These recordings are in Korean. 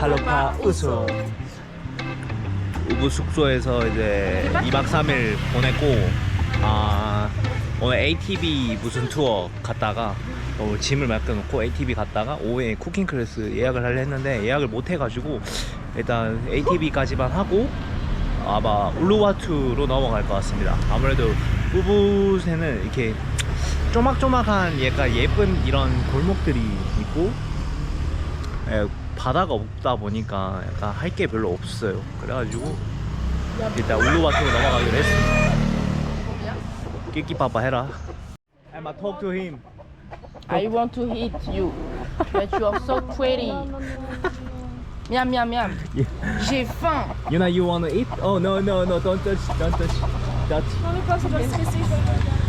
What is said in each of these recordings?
탈로파 우수 우부 숙소에서 이제 2박 3일 보냈고 아 오늘 ATV 무슨 투어 갔다가 어, 짐을 맡겨놓고 ATV 갔다가 오후에 쿠킹 클래스 예약을 하려 했는데 예약을 못 해가지고 일단 ATV까지만 하고 아마 울루와투로 넘어갈 것 같습니다. 아무래도 우붓에는 이렇게 쪼막쪼막한 약간 예쁜 이런 골목들이 있고 예, 바다가 없다 보니까 약간 할 게 별로 없어요. 그래가지고 일단 울루와투로 넘어가기로 했습니다. 끼끼빠빠 해라. Emma, talk to him. I want to hit you, but you are so pretty. Miam, miam, miam. Yeah. J'ai faim. You know you wanna eat? Oh no no no don't touch don't touch touch. C'est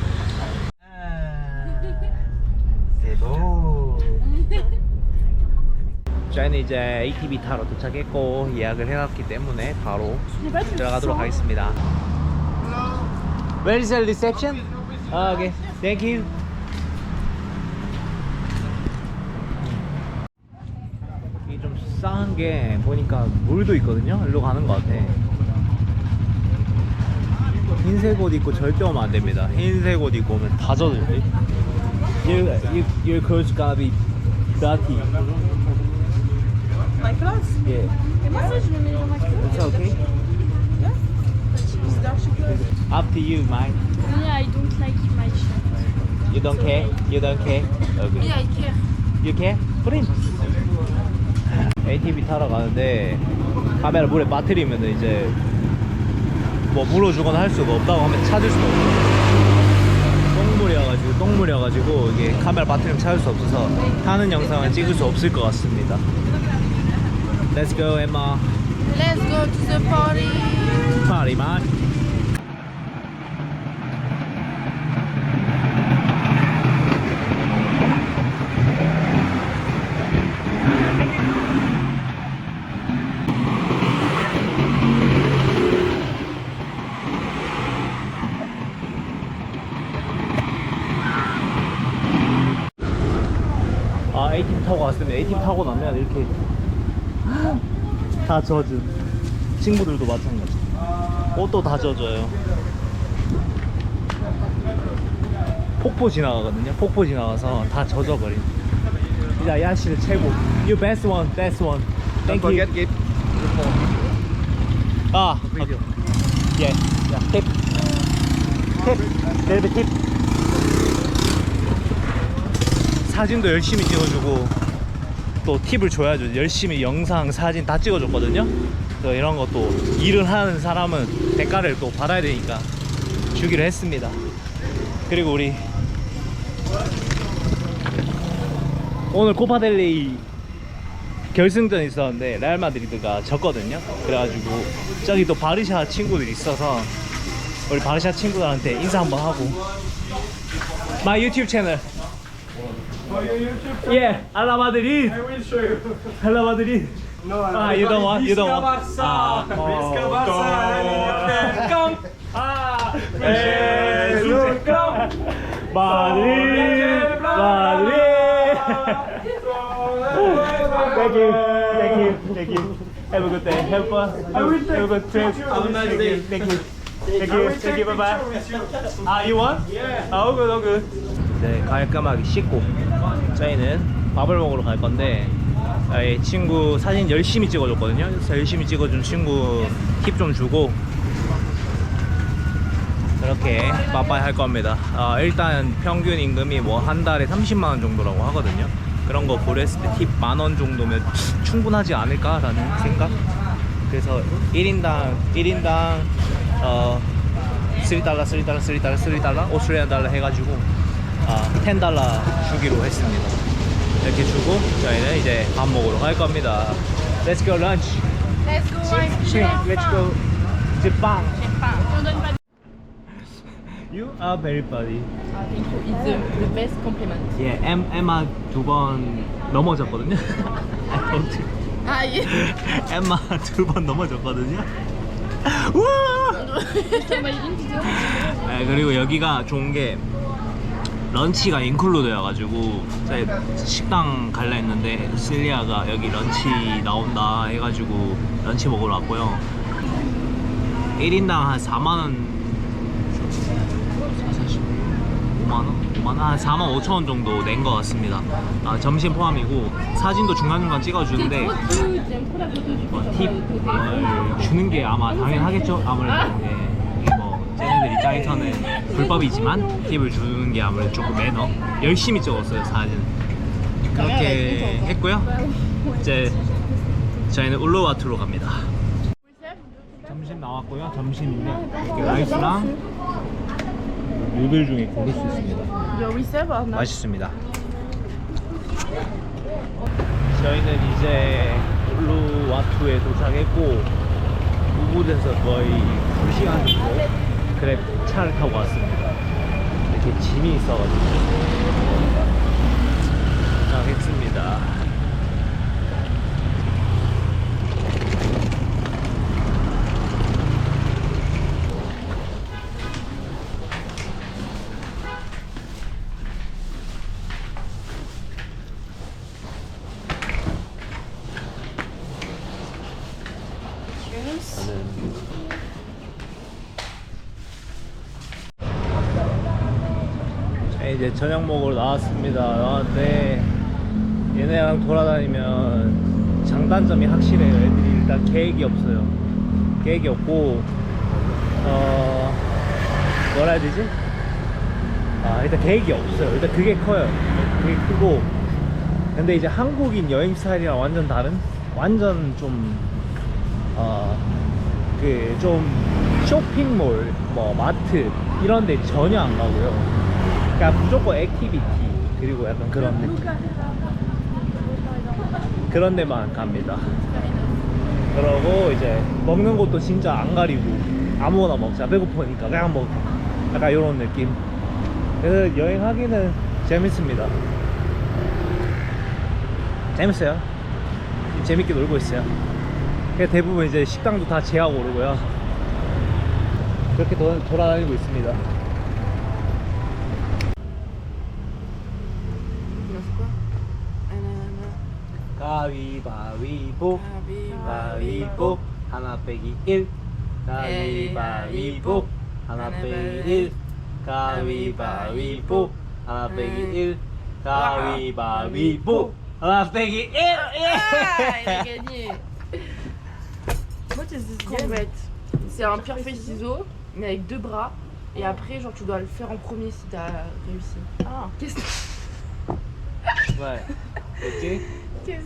저희는 이제 ATV 타러 도착했고 예약을 해놨기 때문에 바로 들어가도록 하겠습니다. Where is the reception? 아, okay. Thank you. 이게 좀 싸한 게 보니까 물도 있거든요. 일로 가는 것 같아. 흰색 옷 입고 절대 오면 안 됩니다. 흰색 옷 입고 오면 다 젖을 돼. You, you, your clothes gotta be dirty. My clothes? Yeah. Et moi, ça, je le mets dans ma clothes. It's okay. It's dark clothes. Up to you, Mike. Yeah, I don't like my shirt. You don't care? You don't care? Okay. Yeah, I care. You care? Put in. ATV 타러 가는데 카메라 물에 빠뜨리면 이제 뭐 물어주거나 할 수가 없다고 하면 찾을 수가 없어요. 똥물이어가지고 똥물이어가지고 이게 카메라 빠뜨리면 찾을 수 없어서 타는 영상을 찍을 수 없을 것 같습니다. Let's go, Emma. Let's go to the party. Party man. 아, A팀 타고 왔습니다. A팀 타고 나면 이렇게 다 젖은 친구들도 마찬가지. 옷도 다 젖어요. 폭포 지나가거든요. 폭포 지나가서 다 젖어버린. 진짜 야실 최고. You best one, best one. Thank you. it. 아, Video. 예. 야, 팁. 팁. 벨벳 팁. 사진도 열심히 찍어주고 또 팁을 줘야죠. 열심히 영상, 사진 다 찍어줬거든요. 그래서 이런 것도 일을 하는 사람은 대가를 또 받아야 되니까 주기로 했습니다. 그리고 우리 오늘 코파델리 결승전 있었는데 레알 마드리드가 졌거든요. 그래가지고 저기 또 바르샤 친구들이 있어서 우리 바르샤 친구들한테 인사 한번 하고 My YouTube channel. Yeah, Ala Madrid. I will show you. Ala Madrid. No, Ah, you don't want, you don't want. Visca Ah, Barça. oh, Visca Barça. come. Come. Ah, Jesus, come. Madrid, Madrid. Thank you, thank you, thank you. Have a good day. Have fun. Have, will take have a good trip. picture Have a nice Thank you, day. Thank you. Thank I you. will Thank you. take Bye bye. picture with you. 아, you want? Yeah. 아, all good, all good. 네, 깔끔하게 씻고 저희는 밥을 먹으러 갈 건데 아, 이 친구 사진 열심히 찍어줬거든요. 그래서 열심히 찍어준 친구 팁 좀 주고 그렇게 빠빠이 할 겁니다. 아, 일단 평균 임금이 뭐 한 달에 30만 원 정도라고 하거든요. 그런 거 고려했을 때 팁 만 원 정도면 충분하지 않을까라는 생각. 그래서 1인당 1인당 어 3달러, 3달러, 3달러, 3달러, 오스트레일리안 달러 해가지고 아, 10달러 주기로 했습니다. 이렇게 주고 저희는 이제 밥 먹으러 갈 겁니다. Let's go lunch. Let's go. J'ai Let's go. 제빵. Pas. You are very funny. Ah, thank you. It's the, the best compliment. 예, 엠, 엠마 두 번 넘어졌거든요. I told you. Ah, yeah. 엠마 두 번 넘어졌거든요. 우와! Une vidéo. 네, 그리고 여기가 좋은 게 런치가 인클루드여가지고 식당 갈라 했는데 실리아가 여기 런치 나온다 해가지고 런치 먹으러 왔고요 1인당 한 4만원 5만원? 5만원? 한 4만 5천원 정도 낸 것 같습니다 아, 점심 포함이고 사진도 중간중간 찍어주는데 어, 팁을 주는 게 아마 당연하겠죠 아무래도 예. 뭐 쟤네들 입장에서는 불법이지만 팁을 주는 게 아무래도 조금 매너 열심히 찍었어요 사진 그렇게 했고요 이제 저희는 울루와투로 갑니다 점심 나왔고요 점심인데 이렇게 라이스랑 누들 중에 고를 수 있습니다? 맛있습니다. 저희는 이제 울루와투에 도착했고 우붓에서 거의 2시간 정도 그랩 차를 타고 왔습니다. 이렇게 짐이 있어가지고 도착했습니다. 자, 이제 저녁 먹으러 나왔습니다. 나왔는데 얘네랑 돌아다니면 장단점이 확실해요. 애들이 일단 계획이 없어요. 계획이 없고 어 뭐라 해야 되지? 아 일단 계획이 없어요. 일단 그게 커요. 그게 크고 근데 이제 한국인 여행 스타일이랑 완전 다른 완전 좀 어, 그좀 쇼핑몰, 뭐 마트 이런 데 전혀 안 가고요. 그러니까 무조건 액티비티 그리고 약간 그런 느낌. 그런 데만 갑니다. 그러고 이제 먹는 것도 진짜 안 가리고 아무거나 먹자 배고프니까 그냥 먹 약간 이런 느낌. 그래서 여행하기는 재밌습니다. 재밌어요. 재밌게 놀고 있어요. 대부분 이제 식당도 다 제하고 오르고요. 그렇게 도, 돌아다니고 있습니다. 가위바위보 가위보 하나 빼기 1 가위바위보 하나 빼기 1 가위바위보 하나 빼기 1 가위바위보 하나 빼기 1 Ah, il a gagné. Convert. C'est un pierre feuille ciseaux, mais avec deux bras. Et après, genre, tu dois le faire en premier si t'as réussi. Ah. Qu'est-ce que Ouais. Ok. Qu'est-ce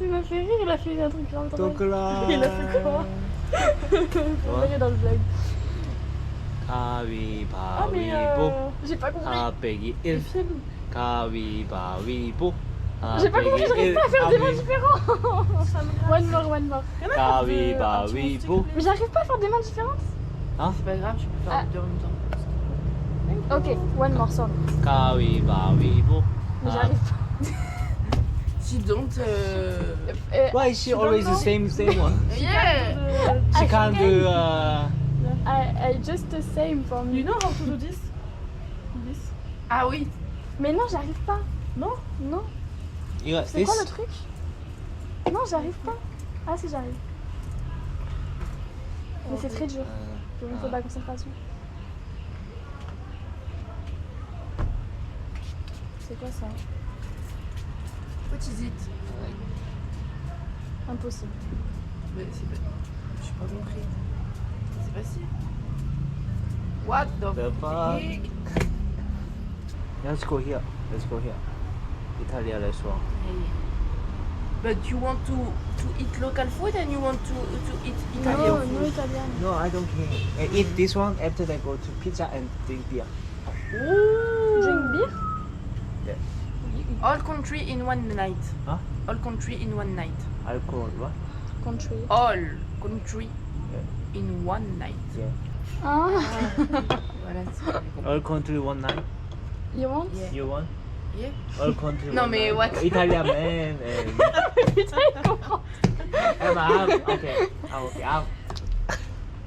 Il m'a fait rire, il a fait un truc grave. Donc là. Il a fait quoi? On verrait dans le vlog. Ah oui, bah J'ai pas compris. Ah, Peggy Le Hill. film. Ah J'ai pas compris, j'arrive pas à faire des mains oui. one more, one more. Ah oui, bah. Mais j'arrive pas à faire des mains différentes. C'est pas grave, je peux faire ah. deux en même. Ok, one more, sorry. Ah oui, bah j'arrive pas she don't. Uh, Why is she, always the same same one? yeah. She can't do. Uh, I, I just the same for me. You know how to do this? Ah oui. Mais non, j'arrive pas. Non? Non. C'est quoi le truc? Non, j'arrive pas. Ah si, j'arrive. Mais c'est très dur. Euh, Je me fais ah. de la concentration. C'est quoi ça? fait, ils étaient. Ouais. Impossible. Je pas. C'est facile. What the, fuck? Let's go here. Let's go here. Italia, let's go. Hey. But you want to, to eat local food and you want to, to eat Italian no, food? No, Italian. No, I don't care. Eat this one after I go to pizza and drink beer. Drink beer? All country in one night. Huh? All country in one night. Alcohol what? Country. All country in one night. Yeah. Ah, Voilà. All country one night? you want? Yeah. You want? Yeah. All country Non, one mais night. what? Italian man and Putain, il comprend. I'm out. Okay. I'm okay. I'm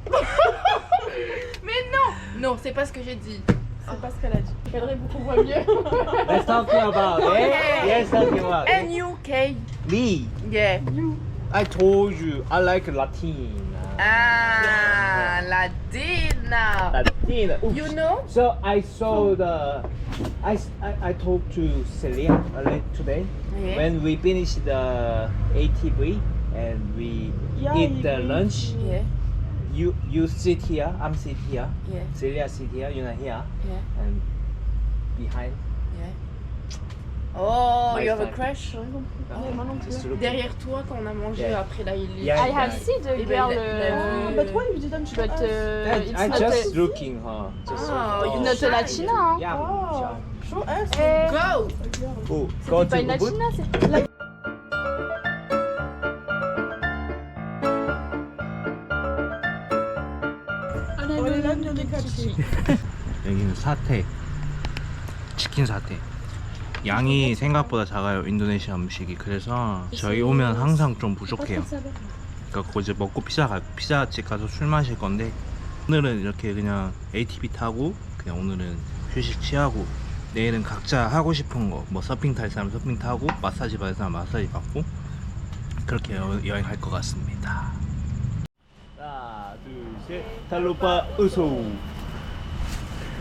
Mais non Non, c'est pas ce que j'ai dit. C'est pas ce qu'elle a dit. Elle répond qu'on voit mieux. Let's talk about it. Yes, talking about it. N-U-K. Me, Yeah. You. I told you I like Latin. Ah, Latina. Latin. Oops. You know? So I saw the. I, I, I talked to Celia earlier today Yeah. when we finished the ATV and we Yeah, eat the lunch. Yeah, You you sit here, I'm sit here. yeah, Celia sit here, you're not here, yeah, and behind. yeah. Oh, My you have a crush? Ouais, moi non plus. Just look. Derrière toi quand on a mangé Yeah. après là il. Yeah. I have seen the Eh ben, girl. il a- il a uh, vu- but why you didn't But uh, I, it's I not just a, looking her. Just Ah, oh. you not a Latina. Hein. Yeah. Oh. Eh. Go! Oh, go C'était pas to une Ubud. Latina, c'est la 여기는 사태. 치킨 사태. 양이 생각보다 작아요 인도네시아 음식이. 그래서 저희 오면 항상 좀 부족해요. 그러니까 거기 먹고 피자 가, 피자집 가서 술 마실 건데 오늘은 이렇게 그냥 ATV 타고 그냥 오늘은 휴식 취하고 내일은 각자 하고 싶은 거 뭐 서핑 탈 사람 서핑 타고 마사지 받을 사람 마사지 받고 그렇게 여, 여행할 것 같습니다 달로빠 으소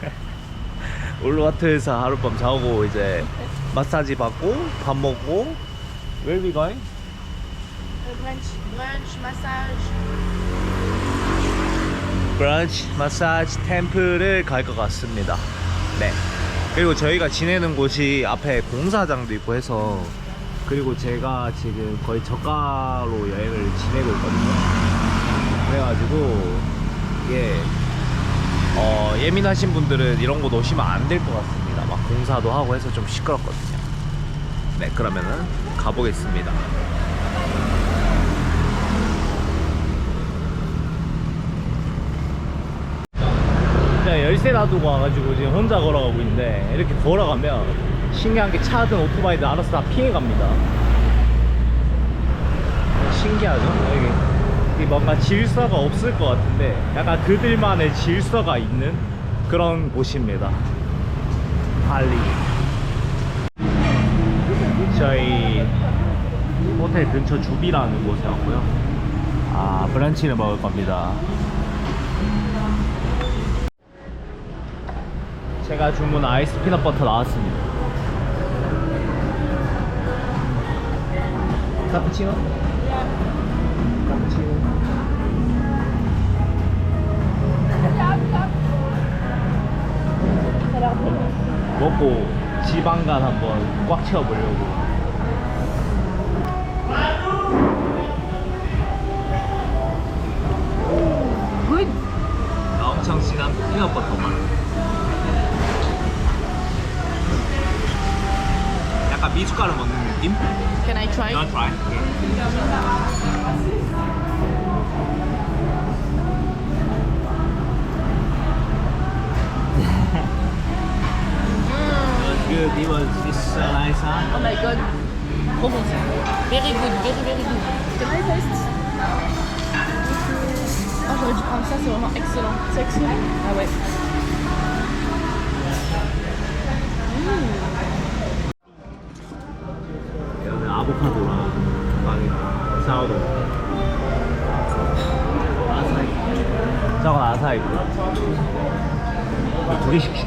올라와트에서 하룻밤 자고 이제 마사지 받고 밥 먹고 Where we going? Brunch, brunch, massage. 브런치 마사지 템플을 갈 것 같습니다. 네. 그리고 저희가 지내는 곳이 앞에 공사장도 있고 해서 그리고 제가 지금 거의 저가로 여행을 지내고 있거든요. 그래가지고 이게 어, 예민하신 분들은 이런 곳 오시면 안 될 것 같습니다. 막 공사도 하고 해서 좀 시끄럽거든요. 네, 그러면은 가보겠습니다. 그냥 열쇠 놔두고 와가지고 지금 혼자 걸어가고 있는데 이렇게 걸어가면 신기한 게 차든 오토바이든 알아서 다 피해갑니다. 신기하죠? 이게 뭔가 질서가 없을 것 같은데 약간 그들만의 질서가 있는 그런 곳입니다. 발리. 저희 호텔 근처 주비라는 곳에 왔고요. 아, 브런치를 먹을 겁니다. 제가 주문 아이스 피넛 버터 나왔습니다. 카푸치노? 카푸치노. 먹고 지방간 한번 꽉 채워보려고. 엄청 진한 피넛버터 맛. 약간 미숫가루 먹는 느낌? Can I try? You wanna try? Good, it was this uh, nice, huh? Oh my god. Trop bon. Very good, very very good. Can I taste? Oh j'aurais dû prendre ça, c'est vraiment excellent. C'est excellent Ah ouais. 여기는 아보카도랑 빵이랑 사우도 아사히 저건 아사히고 이거 두 개씩 시켰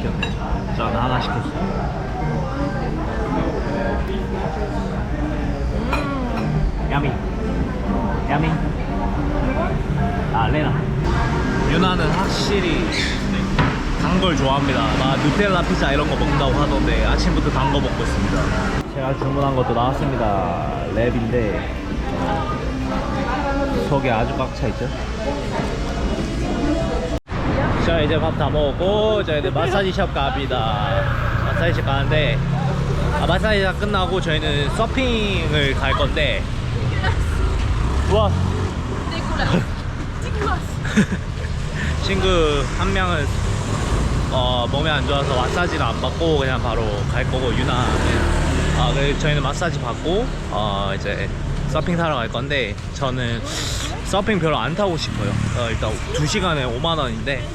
누텔라 피자 이런 거 먹는다고 하던데 아침부터 단 거 먹고 있습니다. 제가 주문한 것도 나왔습니다. 랩인데 어, 속에 아주 꽉 차 있죠. 자 이제 밥 다 먹고 저희는 마사지샵 갑니다. 마사지샵 가는데 아, 마사지샵 끝나고 저희는 서핑을 갈 건데 와 친구 한 명은 어, 몸이 안 좋아서 마사지를 안 받고 그냥 바로 갈 거고 유나는 아, 그래 저희는 마사지 받고 어, 이제 서핑 타러 갈 건데 저는 서핑 별로 안 타고 싶어요. 어, 일단 2 시간에 5만 원인데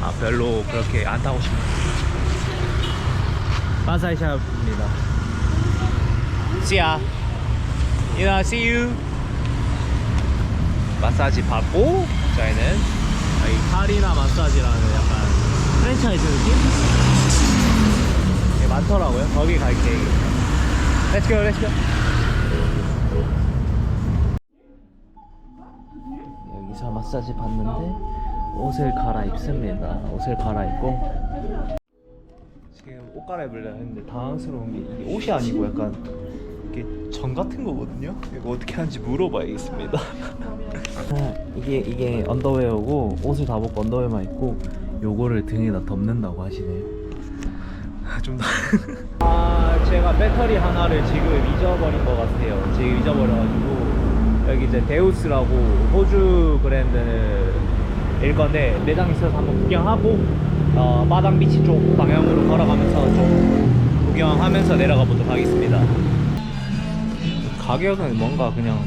아, 별로 그렇게 안 타고 싶어요. 마사지샵입니다. See ya. Know, see you. 마사지 받고 저희는 여기 카리나 마사지라는 약간 프랜차이즈 느낌? 게 많더라고요. 거기 갈 계획입니다. Let's go, let's go. 여기서 마사지 받는데 옷을 갈아입습니다. 옷을 갈아입고 지금 옷 갈아입으려 했는데 당황스러운 게 이게 옷이 아니고 약간 이게 전 같은 거거든요. 이거 어떻게 하는지 물어봐야겠습니다. 아, 이게 이게 언더웨어고 옷을 다 벗고 언더웨어만 입고 요거를 등에다 덮는다고 하시네요. 좀 더. 아 제가 배터리 하나를 지금 잊어버린 것 같아요. 지금 잊어버려가지고 여기 이제 데우스라고 호주 브랜드는 일 건데 매장 있어서 한번 구경하고 어, 마당 비치 쪽 방향으로 걸어가면서 좀 구경하면서 내려가 보도록 하겠습니다. 가격은 뭔가 그냥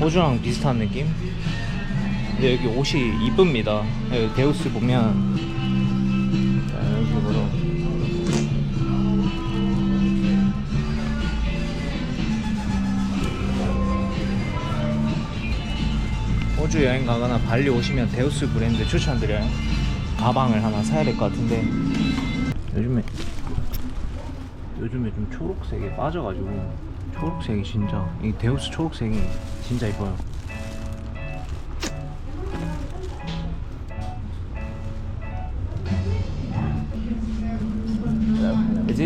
호주랑 비슷한 느낌? 근데 여기 옷이 이쁩니다. 여기 데우스 보면 자, 이런 식으로 호주 여행 가거나 발리 오시면 데우스 브랜드 추천드려요. 가방을 하나 사야 될 것 같은데 요즘에 요즘에 좀 초록색에 빠져가지고 초록색이 진짜 이 데우스 초록색이 진짜 이뻐요.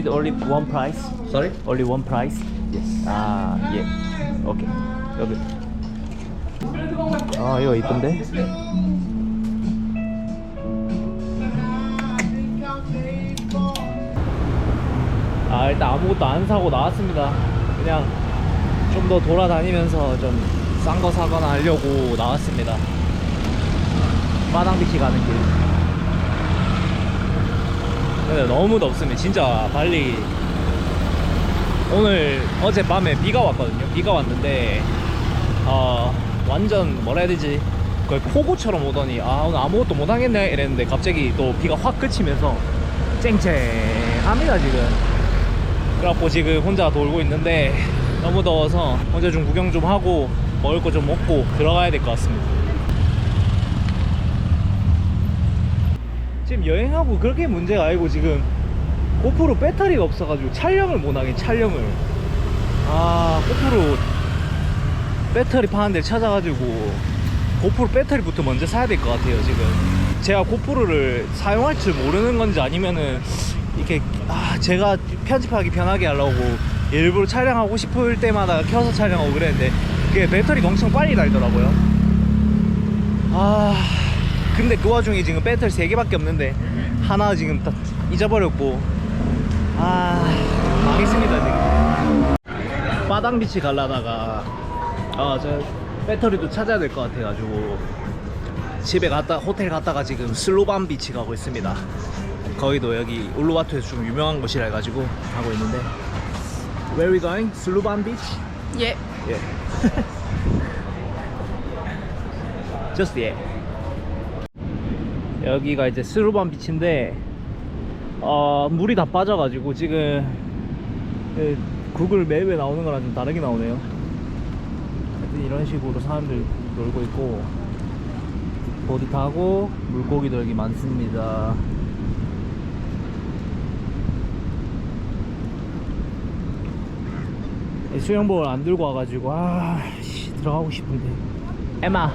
It only one price? Sorry? Only one price? Yes. 아, 예. 오케이. 여기. 아, 이거 이쁜데? 아, 일단 아무것도 안 사고 나왔습니다. 그냥 좀 더 돌아다니면서 좀 싼 거 사거나 하려고 나왔습니다. 마당비치 가는 길. 근데 너무 덥습니다. 진짜 발리 오늘 어젯밤에 비가 왔거든요. 비가 왔는데 어 완전 뭐라 해야 되지? 거의 폭우처럼 오더니 아 오늘 아무것도 못 하겠네 이랬는데 갑자기 또 비가 확 그치면서 쨍쨍합니다 지금. 그래갖고 지금 혼자 돌고 있는데 너무 더워서 혼자 좀 구경 좀 하고 먹을 거 좀 먹고 들어가야 될 것 같습니다. 지금 여행하고 그렇게 문제가 아니고 지금 고프로 배터리가 없어가지고 촬영을 못하게 촬영을. 아 고프로 배터리 파는 데 찾아가지고 고프로 배터리부터 먼저 사야 될 것 같아요 지금. 제가 고프로를 사용할 줄 모르는 건지 아니면은 이렇게 아 제가 편집하기 편하게 하려고 일부러 촬영하고 싶을 때마다 켜서 촬영하고 그랬는데 그게 배터리가 엄청 빨리 달더라고요. 아 근데 그 와중에 지금 배터리 3개밖에 없는데 하나 지금 다 잊어버렸고 아 망했습니다 지금 바당비치 갈라다가 아저 배터리도 찾아야 될 것 같아가지고 집에 갔다 호텔 갔다가 지금 슬로반 비치 가고 있습니다 거기도 여기 울루와투에서 좀 유명한 곳이라 해가지고 가고 있는데 Where we going? 슬로반 비치? Yeah. 예 Just yeah 여기가 이제 스루반 비치인데 어, 물이 다 빠져가지고 지금 그 구글 맵에 나오는 거랑 좀 다르게 나오네요. 하여튼 이런 식으로 사람들 놀고 있고 보드 타고 물고기도 여기 많습니다. 이 수영복을 안 들고 와가지고 아 씨, 들어가고 싶은데 에마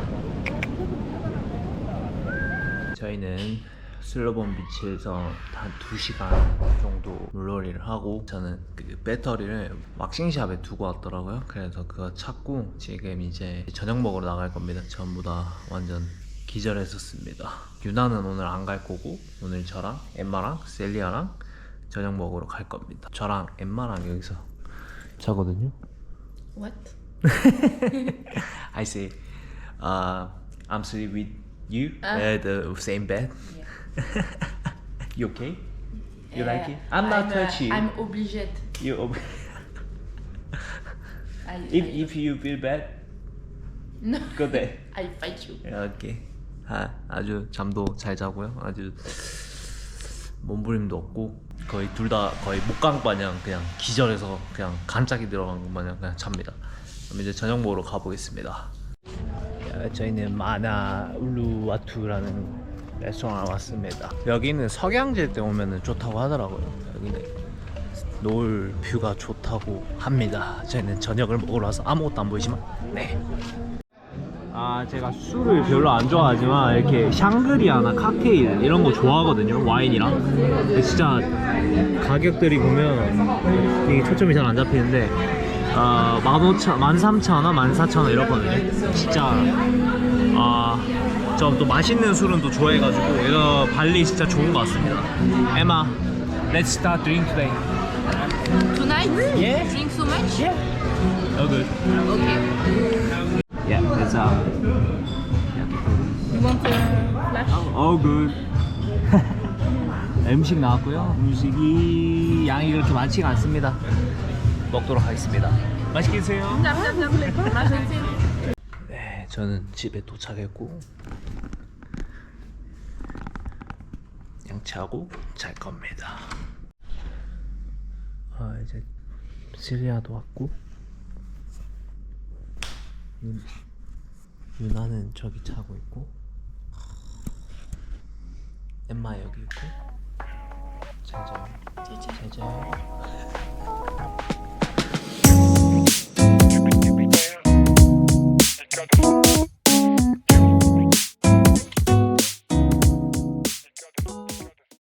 저희는 슬로본 비치에서 한 2시간 정도 물놀이를 하고 저는 그 배터리를 왁싱샵에 두고 왔더라고요. 그래서 그거 찾고 지금 이제 저녁 먹으러 나갈 겁니다. 전부 다 완전 기절했었습니다. 유나는 오늘 안 갈 거고 오늘 저랑 엠마랑 셀리아랑 저녁 먹으러 갈 겁니다. 저랑 엠마랑 여기서 자거든요. What? I say, uh, I'm sleep with you Ah. at the same bed. you okay? You like it? I'm not I'm, uh, touch you. I'm obliged. You ob- I, if I, if you feel bad, no, go there. I fight you. Okay. 아, 아주 잠도 잘 자고요. 아주 몸부림도 없고 거의 둘 다 거의 목강 마냥 그냥 기절해서 그냥 간짝이 들어간 것 마냥 그냥 잡니다. 그럼 이제 저녁 먹으러 가보겠습니다. 저희는 마나 울루와투라는 레스토랑 왔습니다. 여기는 석양제 때 오면 좋다고 하더라고요. 여기는 노을 뷰가 좋다고 합니다. 저희는 저녁을 먹으러 와서 아무것도 안 보이지만 네. 아 제가 술을 별로 안 좋아하지만 이렇게 샹그리아나 칵테일 이런 거 좋아하거든요 와인이랑 진짜 가격들이 보면 이게 초점이 잘 안 잡히는데 아 15,000, 13,000원, 14,000원 이렇거든요 진짜 아 저 또 맛있는 술은 또 좋아해가지고 이거 발리 진짜 좋은 것 같습니다 Emma, let's start drink today Tonight? Yeah. Drink so much? Yeah. Oh good Okay. Yeah, that's uh You want a flash? Oh good. 음식 나왔고요. 음식이 양이 그렇게 많지가 않습니다. 먹도록 하겠습니다. 맛있게 드세요. 네, 저는 집에 도착했고 양치하고 잘 겁니다. 아 이제 시리아도 왔고 윤, 유나는 저기 자고 있고 엠마 여기 있고 잘 자요 잘 자요 Thank you.